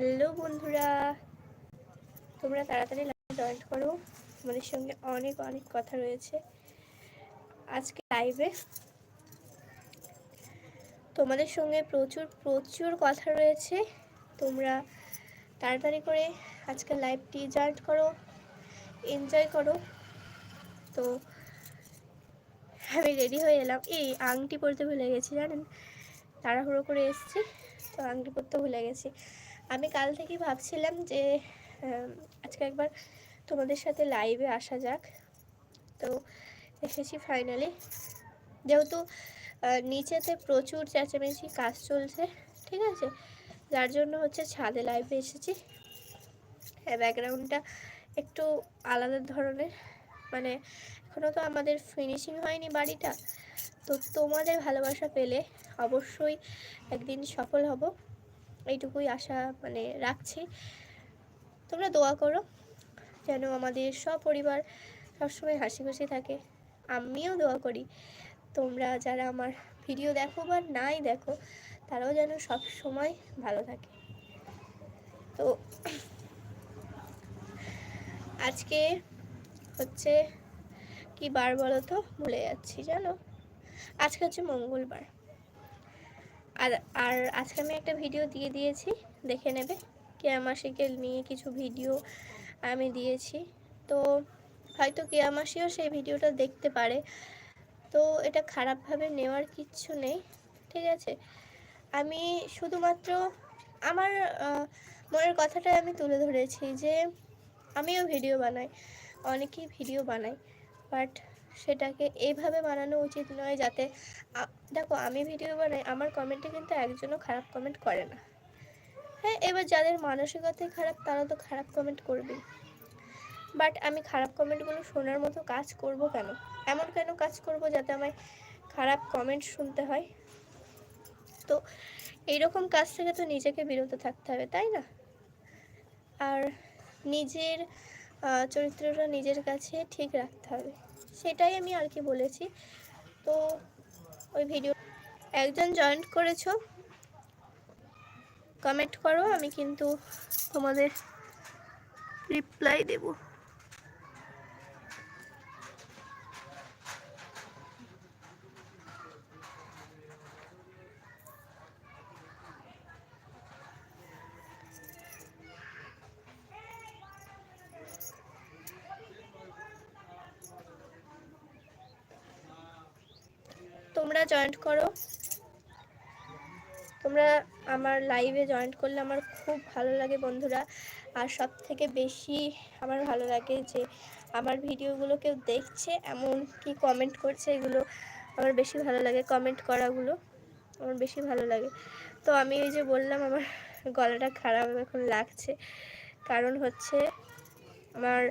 Hello বন্ধুরা, তোমরা তাড়াতাড়ি জয়েন করো। তোমাদের সঙ্গে অনেক অনেক কথা রয়েছে। আজকে লাইভে তোমাদের সঙ্গে প্রচুর প্রচুর কথা রয়েছে। তোমরা তাড়াতাড়ি করে আজকে লাইভটি জয়েন করো এনজয় করো। তো আমি রেডি হয়ে এলাম। এই আংটি পরতে ভুলে গেছি, জানেন? তাড়াহুড়ো করে এসেছি, তো আংটি পরতে ভুলে গেছি। আমি কাল থেকেই ভাবছিলাম যে আজকে একবার তোমাদের সাথে লাইভে আসা যাক। তো এসেছি ফাইনালি যেহেতু নিচেতে প্রচুর চেঁচামেচি কাজ চলছে, ঠিক আছে? যার জন্য হচ্ছে ছাদে লাইভে এসেছি। ব্যাকগ্রাউন্ডটা একটু আলাদা ধরনের। মানে এখনও তো আমাদের ফিনিশিং হয়নি বাড়িটা। তো তোমাদের ভালোবাসা পেলে অবশ্যই একদিন সফল হব। এইটুকুই আশা মানে রাখছি। তোমরা দোয়া করো যেন আমাদের সপরিবার সবসময় হাসি খুশি থাকে। আমিও দোয়া করি তোমরা যারা আমার ভিডিও দেখো বা নাই দেখো, তারাও যেন সব সময় ভালো থাকে। তো আজকে হচ্ছে কি বার বলো তো ভুলে যাচ্ছি, জানো? আজকে হচ্ছে মঙ্গলবার। আর আর আজকে আমি একটা ভিডিও দিয়ে দিয়েছি, দেখে নেবে কেয়ামাসিকে নিয়ে কিছু ভিডিও আমি দিয়েছি। তো হয়তো কেয়ামাসিও সেই ভিডিওটা দেখতে পারে। তো এটা খারাপভাবে নেওয়ার কিচ্ছু নেই, ঠিক আছে? আমি শুধুমাত্র আমার মনের কথাটাই আমি তুলে ধরেছি যে আমিও ভিডিও বানাই, অনেকেই ভিডিও বানাই বাট সেটাকে এইভাবে বানানো উচিত নয় যাতে দেখো, আমি ভিডিও বানাই, আমার কমেন্টে কিন্তু একজনও খারাপ কমেন্ট করে না। হ্যাঁ এবার যাদের মানসিকতাই খারাপ, তারা তো খারাপ কমেন্ট করবেই। বাট আমি খারাপ কমেন্টগুলো শোনার মতো কাজ করব কেন? এমন কেন কাজ করব যাতে আমায় খারাপ কমেন্ট শুনতে হয়? তো এইরকম কাজ থেকে তো নিজেকে বিরত থাকতে হবে, তাই না? আর নিজের চরিত্রটা নিজের কাছে ঠিক রাখতে হবে। সেটাই আমি আর কি বলেছি। তো ওই ভিডিও একজন জয়েন্ট করেছ? কমেন্ট করো আমি কিন্তু তোমাদের রিপ্লাই দেবো। তোমরা জয়েন্ট করো। তোমরা আমার লাইভে জয়েন্ট করলে আমার খুব ভালো লাগে বন্ধুরা। আর সব থেকে বেশি আমার ভালো লাগে যে, আমার ভিডিওগুলো কেউ দেখছে, এমন কি কমেন্ট করছে, এগুলো আমার বেশি ভালো লাগে কমেন্ট করাগুলো আমার বেশি ভালো লাগে। তো আমি ওই যে বললাম, আমার গলাটা খারাপ এখন লাগছে। কারণ হচ্ছে, আমার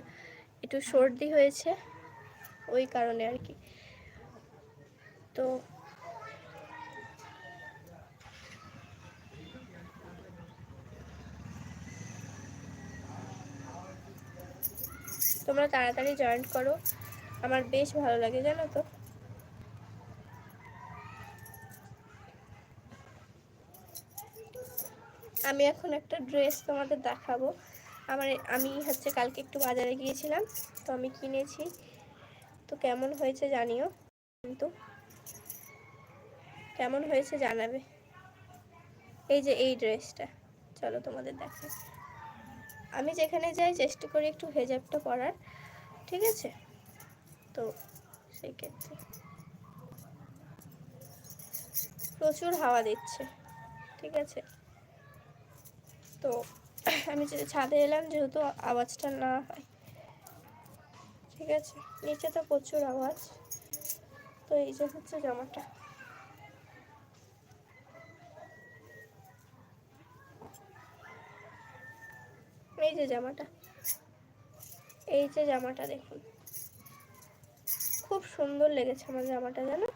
একটু সর্দি হয়েছে, ওই কারণে আর কি। তো তোমরা তাড়াতাড়ি জয়েন করো। আমার বেশ ভালো লাগে, জানো তো? আমি এখন একটা ড্রেস তোমাদের দেখাবো। আমার, আমি হচ্ছে কালকে একটু বাজারে গিয়েছিলাম, তো আমি কিনেছি। তো কেমন হয়েছে জানিও, কিন্তু কেমন হয়েছে জানাবে। এই যে এই ড্রেসটা। চলো তোমাদের দেখাই। আমি যেখানে যাই চেষ্টা করি একটু হেজাবটা পরার। ঠিক আছে? তো সেই ক্ষেত্রে। প্রচুর হাওয়া দিচ্ছে। ঠিক আছে? তো আমি ছাদে এলাম যেহেতু আওয়াজটা না হয়। ঠিক আছে? নিচে তো প্রচুর আওয়াজ। তো এই যে হচ্ছে জামাটা। যে জামাটা। এই যে জামাটা দেখুন। খুব সুন্দর লেগেছে আমার জামাটা, জানো?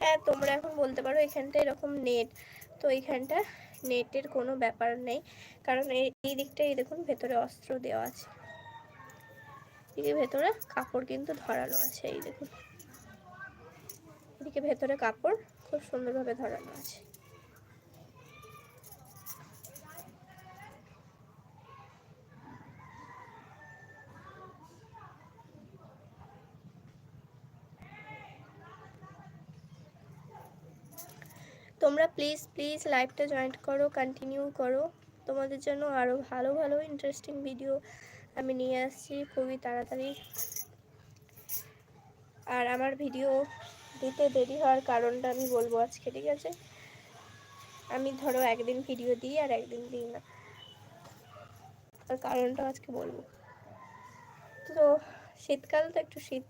হ্যাঁ তোমরা এখন বলতে পারো এখানটা এরকম নেট। তো এইখানটা নেটের কোনো ব্যাপার নেই। কারণ এই দিকটাই দেখুন, ভেতরে অস্ত্র দেওয়া আছে। ভেতরে কাপড় কিন্তু ধরানো আছে, এই দেখুন। এদিকে ভেতরে কাপড় খুব সুন্দরভাবে ধরানো আছে। তোমরা প্লিজ প্লিজ লাইভটা জয়েন্ট করো কন্টিনিউ করো। তোমাদের জন্য আরও ভালো ভালো ইন্টারেস্টিং ভিডিও আমি নিয়ে আসছি। খুবই তাড়াতাড়ি। আর আমার ভিডিও দিতে দেরি হওয়ার কারণটা আমি বলব আজকে, ঠিক আছে? আমি ধরো একদিন ভিডিও দিই আর একদিন দিই না। তার কারণটা আজকে বলব। তো শীতকাল তো একটু শীত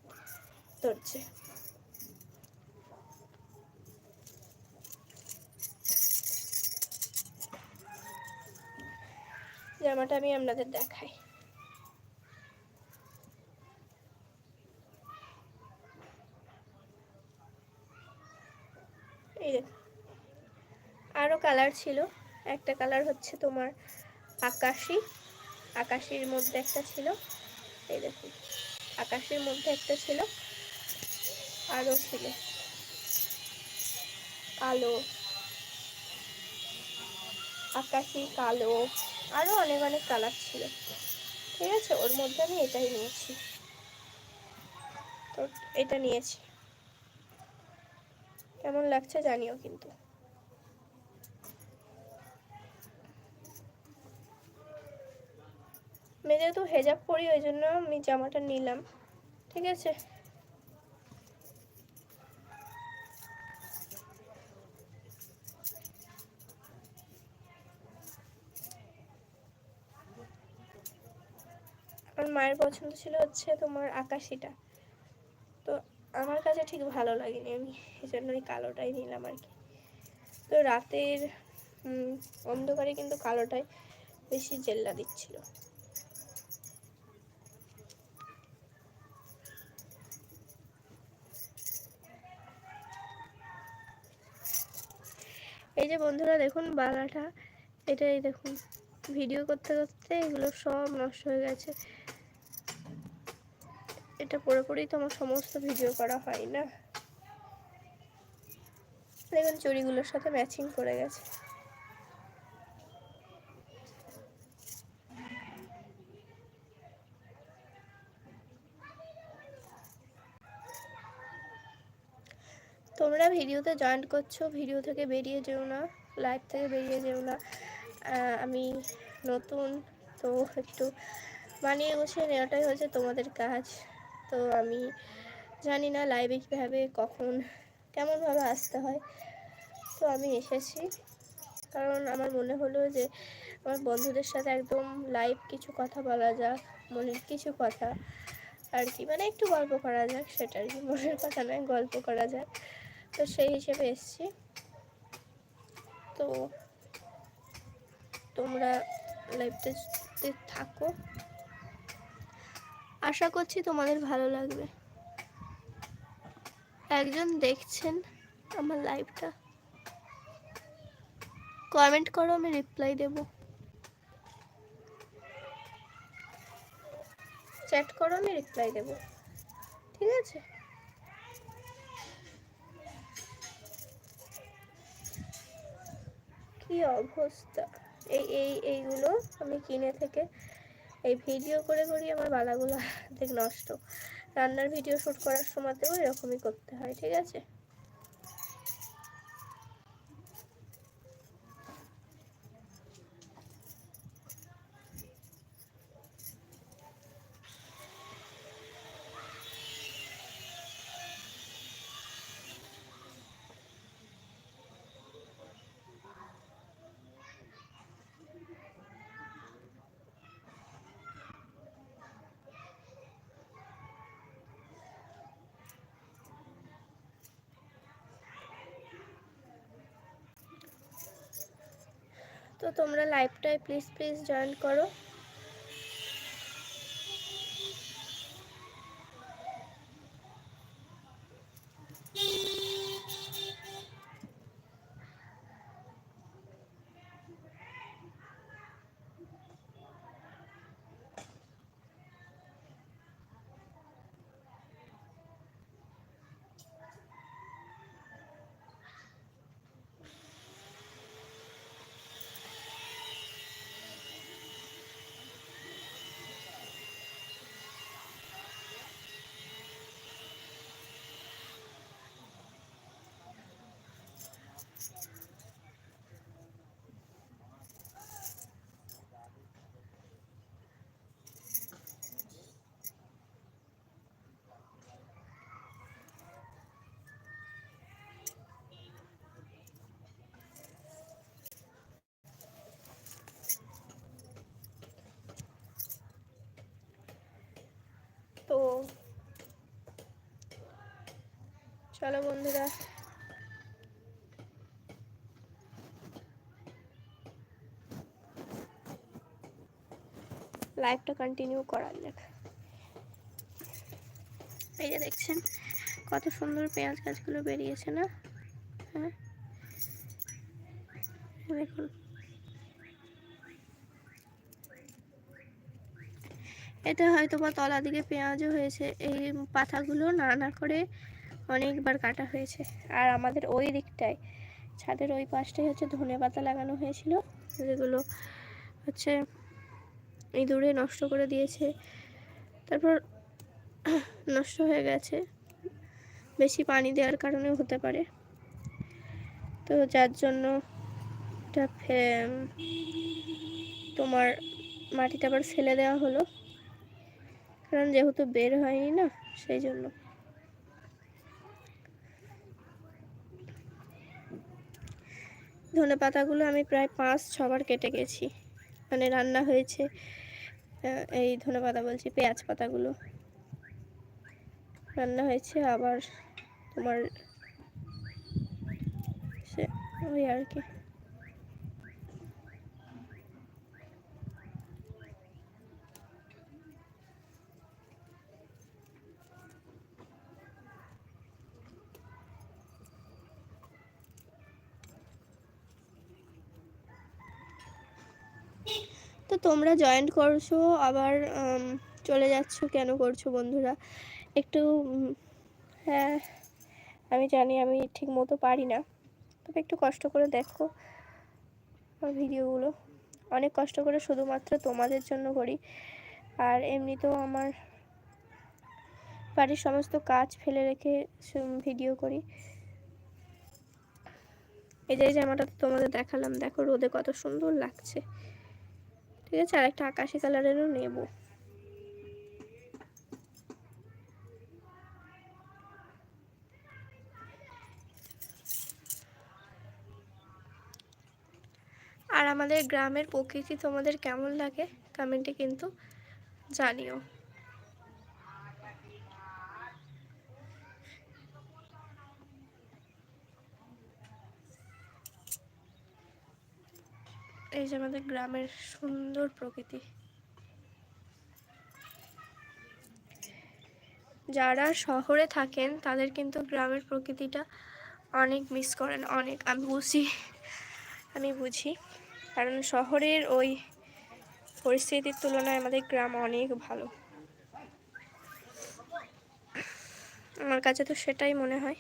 ধরছে। জামাটা আমি আপনাদের দেখাই এই আরও কালার ছিল। একটা কালার হচ্ছে তোমার আকাশি। আকাশির মধ্যে একটা ছিল। এই দেখুন আকাশের মধ্যে একটা ছিল। আরও ছিল। কালো। আকাশি, কালো। আরও অনেক অনেক কালার ছিল। ঠিক আছে, ওর মধ্যে আমি এটাই নিয়েছি। তো, এটা নিয়েছি। কেমন লাগছে জানিও কিন্তু। আমি যেহেতু হেজাব পরি, ওই জন্য আমি জামাটা নিলাম। ঠিক আছে? আমার মায়ের পছন্দ ছিল হচ্ছে তোমার আকাশিটা। তো আমার কাছে ঠিক ভালো লাগেনি, আমি এই জন্য ওই কালোটাই নিলাম আর কি। তো রাতের অন্ধকারে কিন্তু কালোটাই বেশি জেল্লা দিচ্ছিল। যে বন্ধুরা দেখুন বাগাটা এটাই দেখুন। ভিডিও করতে করতে এগুলো সব নষ্ট হয়ে গেছে। এটা পুরোপুরি তো আমার সমস্ত ভিডিও করা হয় না। দেখুন চুড়িগুলোর সাথে ম্যাচিং করে গেছে। তোমরা ভিডিওতে জয়েন করছ, ভিডিও থেকে বেরিয়ে যেও না লাইভ থেকে বেরিয়ে যেও না। আমি নতুন, তো একটু মানিয়ে গুছিয়ে নেওয়াটাই হচ্ছে তোমাদের কাজ। তো আমি জানি না লাইভে কীভাবে, কখন, কেমনভাবে আসতে হয়। তো আমি এসেছি। কারণ আমার মনে হলো যে আমার বন্ধুদের সাথে একদম লাইভ কিছু কথা বলা যাক, মনের কিছু কথা আর কি মানে একটু গল্প করা যাক, সেটা আর কি। মনের কথা নয়, গল্প করা যাক। তো সেই হিসেবে এসছি। তো তোমরা লাইভটাতে থাকো, আশা করছি তোমাদের ভালো লাগবে। একজন দেখছেন আমার লাইভটা কমেন্ট করো, আমি রিপ্লাই দেব। চ্যাট করো, আমি রিপ্লাই দেব। ঠিক আছে? কি অবস্থা? এই এই, এইগুলো আমি কিনে থেকে এই ভিডিও করে করি, আমার বালাগুলো দেখ নষ্ট। রান্নার ভিডিও শ্যুট করার সময়তেও এরকমই করতে হয়, ঠিক আছে? তোমরা লাইভটায় প্লিজ প্লিজ জয়েন করো। তো চলো বন্ধুরা। লাইফটা কন্টিনিউ করার যাক এই যে দেখছেন, কত সুন্দর পেঁয়াজ গাছগুলো বেরিয়েছে না? হ্যাঁ? দেখুন। এতে হয়তো বা তলা দিকে পেঁয়াজও হয়েছে। এই পাতাগুলো না করে অনেকবার কাটা হয়েছে। আর আমাদের ওই দিকটায়, ছাদের ওই পাশটাই হচ্ছে ধনে পাতা লাগানো হয়েছিল। যেগুলো হচ্ছে ইঁদুরে নষ্ট করে দিয়েছে। তারপর নষ্ট হয়ে গেছে। বেশি পানি দেওয়ার কারণেও হতে পারে। তো যার জন্য তোমার মাটিটা আবার ফেলে দেওয়া হলো। কারণ যেহেতু বের হয়নি না, সেই জন্য। ধনে পাতাগুলো আমি প্রায় পাঁচ, ছবার কেটে গেছি। মানে রান্না হয়েছে এই ধনে পাতা বলছি, পেঁয়াজ পাতাগুলো। রান্না হয়েছে, আবার তোমার সে ওই আর কি। তোমরা জয়েন্ট করছ, আবার চলে যাচ্ছ কেন করছ বন্ধুরা? একটু হ্যাঁ আমি জানি আমি ঠিক মতো পারি না। তবে একটু কষ্ট করে দেখো ভিডিওগুলো। অনেক কষ্ট করে শুধুমাত্র তোমাদের জন্য করি। আর এমনিতেও আমার বাড়ির সমস্ত কাজ ফেলে রেখে ভিডিও করি। এই যে জামাটা তোমাদের দেখালাম। দেখো রোদে কত সুন্দর লাগছে। ঠিক আছে? আর একটা আকাশি কালারেরও নেব। আর আমাদের গ্রামের প্রকৃতি তোমাদের কেমন লাগে? কমেন্টে কিন্তু জানিও। এই যে আমাদের গ্রামের সুন্দর প্রকৃতি। যারা শহরে থাকেন, তাদের কিন্তু গ্রামের প্রকৃতিটা অনেক মিস করেন, অনেক, আমি বুঝি আমি বুঝি। কারণ শহরের ওই পরিস্থিতির তুলনায় আমাদের গ্রাম অনেক ভালো। আমার কাছে তো সেটাই মনে হয়।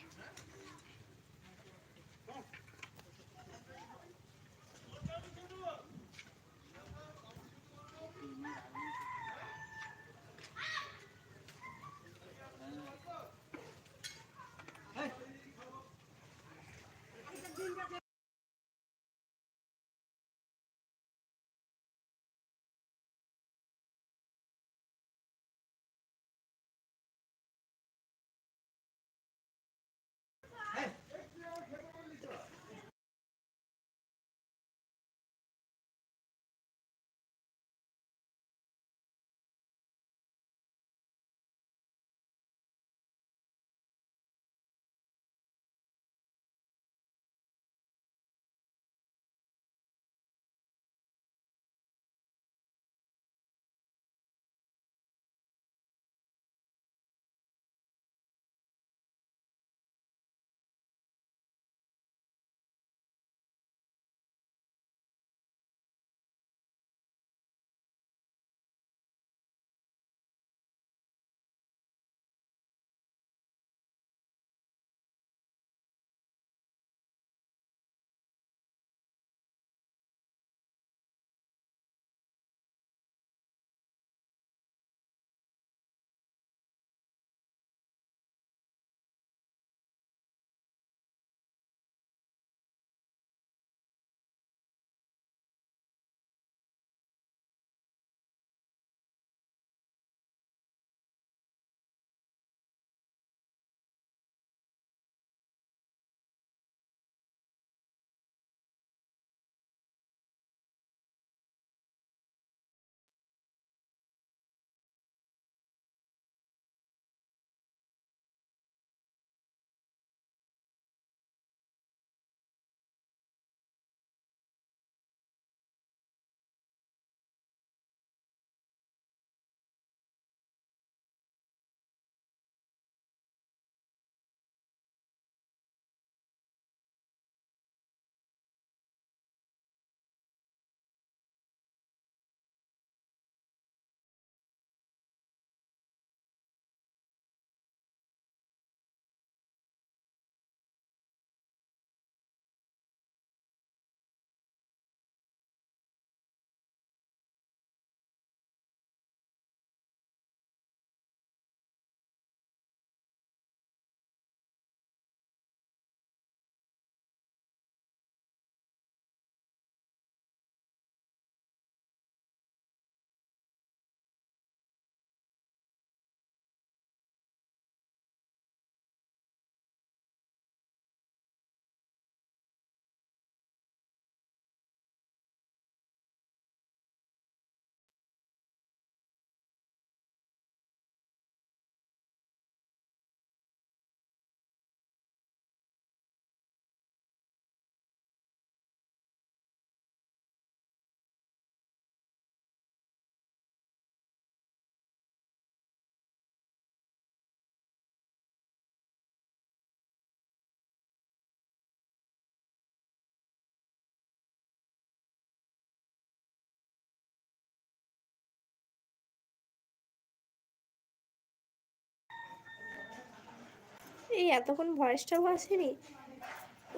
এই এতক্ষণ ভয়েসটাও আসেনি?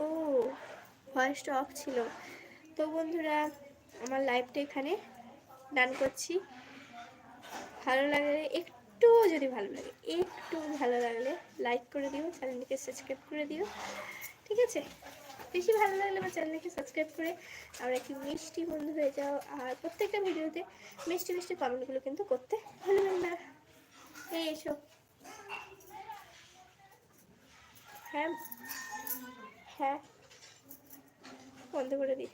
ও ভয়েসটা অফ ছিল। তো বন্ধুরা, আমার লাইভটা এখানে ডান করছি। ভালো লাগলে একটুও যদি ভালো লাগে, একটু ভালো লাগলে লাইক করে দিও চ্যানেলটিকে সাবস্ক্রাইব করে দিও, ঠিক আছে? বেশি ভালো লাগলে আমার চ্যানেলকে সাবস্ক্রাইব করে আমরা একটি মিষ্টি বন্ধু হয়ে যাও, আর প্রত্যেকটা ভিডিওতে মিষ্টি মিষ্টি কমেন্টগুলো কিন্তু করতে ভুলবেন না। এই এসো। হ্যাঁ হ্যাঁ বন্ধ করে দিই